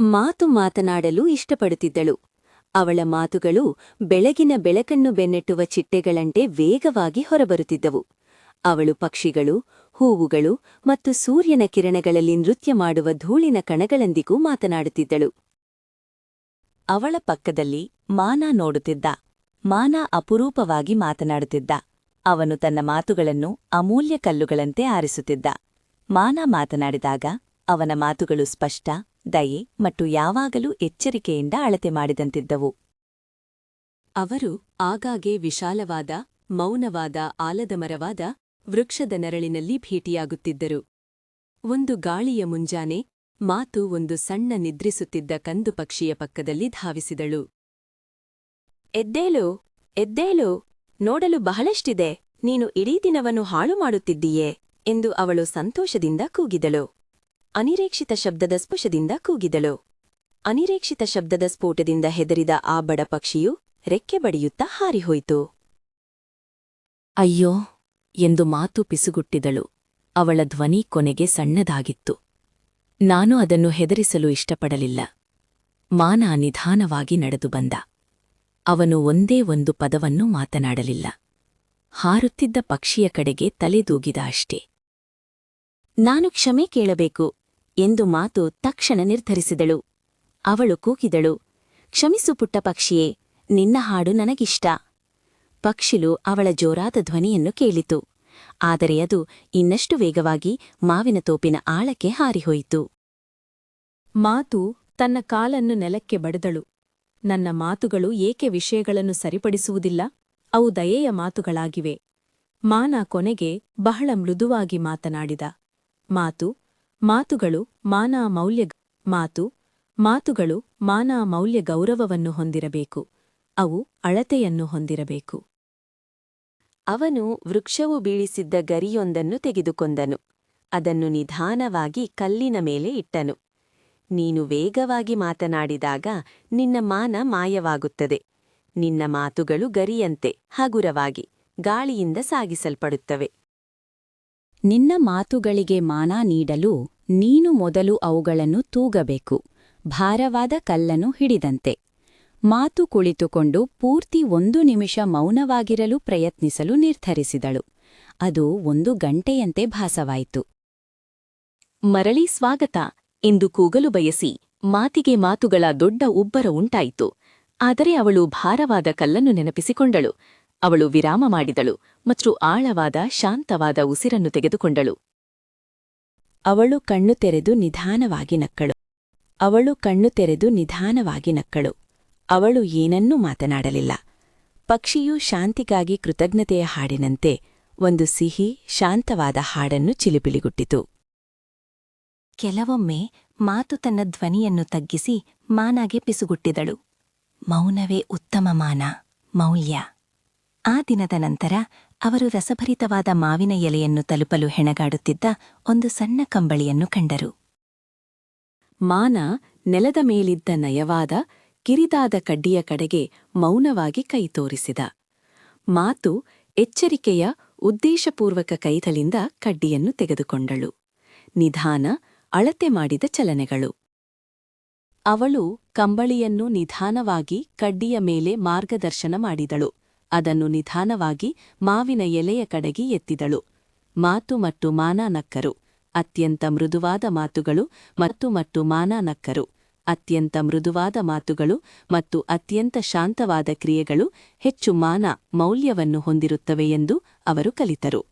ಮಾತು ಮಾತನಾಡಲು ಇಷ್ಟಪಡುತ್ತಿದ್ದಳು. ಅವಳ ಮಾತುಗಳು ಬೆಳಗಿನ ಬೆಳಕನ್ನು ಬೆನ್ನಟ್ಟುವ ಚಿಟ್ಟೆಗಳಂತೆ ವೇಗವಾಗಿ ಹೊರಬರುತ್ತಿದ್ದವು. ಅವಳು ಪಕ್ಷಿಗಳು, ಹೂವುಗಳು ಮತ್ತು ಸೂರ್ಯನ ಕಿರಣಗಳಲ್ಲಿ ನೃತ್ಯ ಮಾಡುವ ಧೂಳಿನ ಕಣಗಳೊಂದಿಗೂ ಮಾತನಾಡುತ್ತಿದ್ದಳು. ಅವಳ ಪಕ್ಕದಲ್ಲಿ ಮಾನ ನೋಡುತ್ತಿದ್ದ. ಮಾನ ಅಪರೂಪವಾಗಿ ಮಾತನಾಡುತ್ತಿದ್ದ. ಅವನು ತನ್ನ ಮಾತುಗಳನ್ನು ಅಮೂಲ್ಯ ಕಲ್ಲುಗಳಂತೆ ಆರಿಸುತ್ತಿದ್ದ. ಮಾನ ಮಾತನಾಡಿದಾಗ ಅವನ ಮಾತುಗಳು ಸ್ಪಷ್ಟ ದಯೆ ಮತ್ತು ಯಾವಾಗಲೂ ಎಚ್ಚರಿಕೆಯಿಂದ ಅಳತೆ ಮಾಡಿದಂತಿದ್ದವು. ಅವರು ಆಗಾಗ್ಗೆ ವಿಶಾಲವಾದ, ಮೌನವಾದ ಆಲದ ಮರವಾದ ವೃಕ್ಷದ ನೆರಳಿನಲ್ಲಿ ಭೇಟಿಯಾಗುತ್ತಿದ್ದರು. ಒಂದು ಗಾಳಿಯ ಮುಂಜಾನೆ ಮಾತು ಒಂದು ಸಣ್ಣ ನಿದ್ರಿಸುತ್ತಿದ್ದ ಕಂದು ಪಕ್ಷಿಯ ಪಕ್ಕದಲ್ಲಿ ಧಾವಿಸಿದಳು. ಎದ್ದೇಳು ಎದ್ದೇಳು, ನೋಡಲು ಬಹಳಷ್ಟಿದೆ, ನೀನು ಇಡೀ ದಿನವನ್ನು ಹಾಳು ಮಾಡುತ್ತಿದ್ದೀಯೇ ಎಂದು ಅವಳು ಸಂತೋಷದಿಂದ ಕೂಗಿದಳು. ಅನಿರೀಕ್ಷಿತ ಶಬ್ದದ ಸ್ಪರ್ಶದಿಂದ ಕೂಗಿದಳು. ಅನಿರೀಕ್ಷಿತ ಶಬ್ದದ ಸ್ಫೋಟದಿಂದ ಹೆದರಿದ ಆ ಬಡ ಪಕ್ಷಿಯು ರೆಕ್ಕೆ ಬಡಿಯುತ್ತಾ ಹಾರಿಹೋಯಿತು. ಅಯ್ಯೋ, ಎಂದು ಮಾತು ಪಿಸುಗುಟ್ಟಿದಳು. ಅವಳ ಧ್ವನಿ ಕೊನೆಗೆ ಸಣ್ಣದಾಗಿತ್ತು. ನಾನು ಅದನ್ನು ಹೆದರಿಸಲು ಇಷ್ಟಪಡಲಿಲ್ಲ. ಮಾನ ನಿಧಾನವಾಗಿ ನಡೆದು ಬಂದ. ಅವನು ಒಂದೇ ಒಂದು ಪದವನ್ನು ಮಾತನಾಡಲಿಲ್ಲ. ಹಾರುತ್ತಿದ್ದ ಪಕ್ಷಿಯ ಕಡೆಗೆ ತಲೆದೂಗಿದ ಅಷ್ಟೇ. ನಾನು ಕ್ಷಮೆ ಕೇಳಬೇಕು ಎಂದು ಮಾತು ತಕ್ಷಣ ನಿರ್ಧರಿಸಿದಳು. ಅವಳು ಕೂಗಿದಳು. ಕ್ಷಮಿಸು ಪುಟ್ಟ ಪಕ್ಷಿಯೇ, ನಿನ್ನ ಹಾಡು ನನಗಿಷ್ಟ. ಪಕ್ಷಿಲು ಅವಳ ಜೋರಾದ ಧ್ವನಿಯನ್ನು ಕೇಳಿತು. ಆದರೆ ಅದು ಇನ್ನಷ್ಟು ವೇಗವಾಗಿ ಮಾವಿನ ತೋಪಿನ ಆಳಕ್ಕೆ ಹಾರಿಹೋಯಿತು. ಮಾತು ತನ್ನ ಕಾಲನ್ನು ನೆಲಕ್ಕೆ ಬಡಿದಳು. ನನ್ನ ಮಾತುಗಳು ಏಕೆ ವಿಷಯಗಳನ್ನು ಸರಿಪಡಿಸುವುದಿಲ್ಲ? ಅವು ದಯೆಯ ಮಾತುಗಳಾಗಿವೆ. ಮಾನ ಕೊನೆಗೆ ಬಹಳ ಮೃದುವಾಗಿ ಮಾತನಾಡಿದ. ಮಾತು ಮಾತುಗಳು ಮಾನ ಮೌಲ್ಯ ಮಾತು, ಮಾತುಗಳು ಮಾನ ಮೌಲ್ಯ ಗೌರವವನ್ನು ಹೊಂದಿರಬೇಕು, ಅವು ಅಳತೆಯನ್ನು ಹೊಂದಿರಬೇಕು. ಅವನು ವೃಕ್ಷವು ಬೀಳಿಸಿದ್ದ ಗರಿಯೊಂದನ್ನು ತೆಗೆದುಕೊಂಡನು, ಅದನ್ನು ನಿಧಾನವಾಗಿ ಕಲ್ಲಿನ ಮೇಲೆ ಇಟ್ಟನು. ನೀನು ವೇಗವಾಗಿ ಮಾತನಾಡಿದಾಗ ನಿನ್ನ ಮಾನ ಮಾಯವಾಗುತ್ತದೆ, ನಿನ್ನ ಮಾತುಗಳು ಗರಿಯಂತೆ ಹಗುರವಾಗಿ ಗಾಳಿಯಿಂದ ಸಾಗಿಸಲ್ಪಡುತ್ತವೆ. ನಿನ್ನ ಮಾತುಗಳಿಗೆ ಮಾನ ನೀಡಲು ನೀನು ಮೊದಲು ಅವುಗಳನ್ನು ತೂಗಬೇಕು. ಭಾರವಾದ ಕಲ್ಲನ್ನು ಹಿಡಿದಂತೆ. ಮಾತು ಕುಳಿತುಕೊಂಡು ಪೂರ್ತಿ ಒಂದು ನಿಮಿಷ ಮೌನವಾಗಿರಲು ಪ್ರಯತ್ನಿಸಲು ನಿರ್ಧರಿಸಿದಳು. ಅದು ಒಂದು ಗಂಟೆಯಂತೆ ಭಾಸವಾಯಿತು. ಮರಳಿ ಸ್ವಾಗತ. ಎಂದು ಕೂಗಲು ಬಯಸಿ ಮಾತಿಗೆ ಮಾತುಗಳ ದೊಡ್ಡ ಉಬ್ಬರ ಉಂಟಾಯಿತು. ಆದರೆ ಅವಳು ಭಾರವಾದ ಕಲ್ಲನ್ನು ನೆನಪಿಸಿಕೊಂಡಳು. ಅವಳು ವಿರಾಮ ಮಾಡಿದಳು ಮತ್ತು ಆಳವಾದ, ಶಾಂತವಾದ ಉಸಿರನ್ನು ತೆಗೆದುಕೊಂಡಳು. ಅವಳು ಕಣ್ಣು ತೆರೆದು ನಿಧಾನವಾಗಿ ನಕ್ಕಳು. ಅವಳು ಕಣ್ಣು ತೆರೆದು ನಿಧಾನವಾಗಿ ನಕ್ಕಳು. ಅವಳು ಏನನ್ನೂ ಮಾತನಾಡಲಿಲ್ಲ. ಪಕ್ಷಿಯು ಶಾಂತಿಗಾಗಿ ಕೃತಜ್ಞತೆಯ ಹಾಡಿನಂತೆ ಒಂದು ಸಿಹಿ, ಶಾಂತವಾದ ಹಾಡನ್ನು ಚಿಲಿಪಿಲಿಗುಟ್ಟಿತು. ಕೆಲವೊಮ್ಮೆ ಮಾತು ತನ್ನ ಧ್ವನಿಯನ್ನು ತಗ್ಗಿಸಿ ಮಾನಾಗೆ ಪಿಸುಗುಟ್ಟಿದಳು. ಮೌನವೇ ಉತ್ತಮ ಮಾನ, ಮೌಲ್ಯ. ಆ ದಿನದ ನಂತರ ಅವರು ರಸಭರಿತವಾದ ಮಾವಿನ ಎಲೆಯನ್ನು ತಲುಪಲು ಹೆಣಗಾಡುತ್ತಿದ್ದ ಒಂದು ಸಣ್ಣ ಕಂಬಳಿಯನ್ನು ಕಂಡರು. ಮಾನ ನೆಲದ ಮೇಲಿದ್ದ ನಯವಾದ ಕಿರಿದಾದ ಕಡ್ಡಿಯ ಕಡೆಗೆ ಮೌನವಾಗಿ ಕೈ ತೋರಿಸಿದ. ಮಾತು ಎಚ್ಚರಿಕೆಯ, ಉದ್ದೇಶಪೂರ್ವಕ ಕೈತಲಿಂದ ಕಡ್ಡಿಯನ್ನು ತೆಗೆದುಕೊಂಡಳು. ನಿಧಾನ ಅಳತೆ ಮಾಡಿದ ಚಲನೆಗಳು. ಅವಳು ಕಂಬಳಿಯನ್ನು ನಿಧಾನವಾಗಿ ಕಡ್ಡಿಯ ಮೇಲೆ ಮಾರ್ಗದರ್ಶನ ಮಾಡಿದಳು. ಅದನ್ನು ನಿಧಾನವಾಗಿ ಮಾವಿನ ಎಲೆಯ ಕಡೆಗೆ ಎತ್ತಿದಳು. ಮಾತು ಮತ್ತು ಮಾನ ನಕ್ಕರು. ಅತ್ಯಂತ ಮೃದುವಾದ ಮಾತುಗಳು ಮತ್ತು ಮತ್ತು ಮಾನ ನಕ್ಕರು. ಅತ್ಯಂತ ಮೃದುವಾದ ಮಾತುಗಳು ಮತ್ತು ಅತ್ಯಂತ ಶಾಂತವಾದ ಕ್ರಿಯೆಗಳು ಹೆಚ್ಚು ಮಾನ ಮೌಲ್ಯವನ್ನು ಹೊಂದಿರುತ್ತವೆ ಎಂದು ಅವರು ಕಲಿತರು.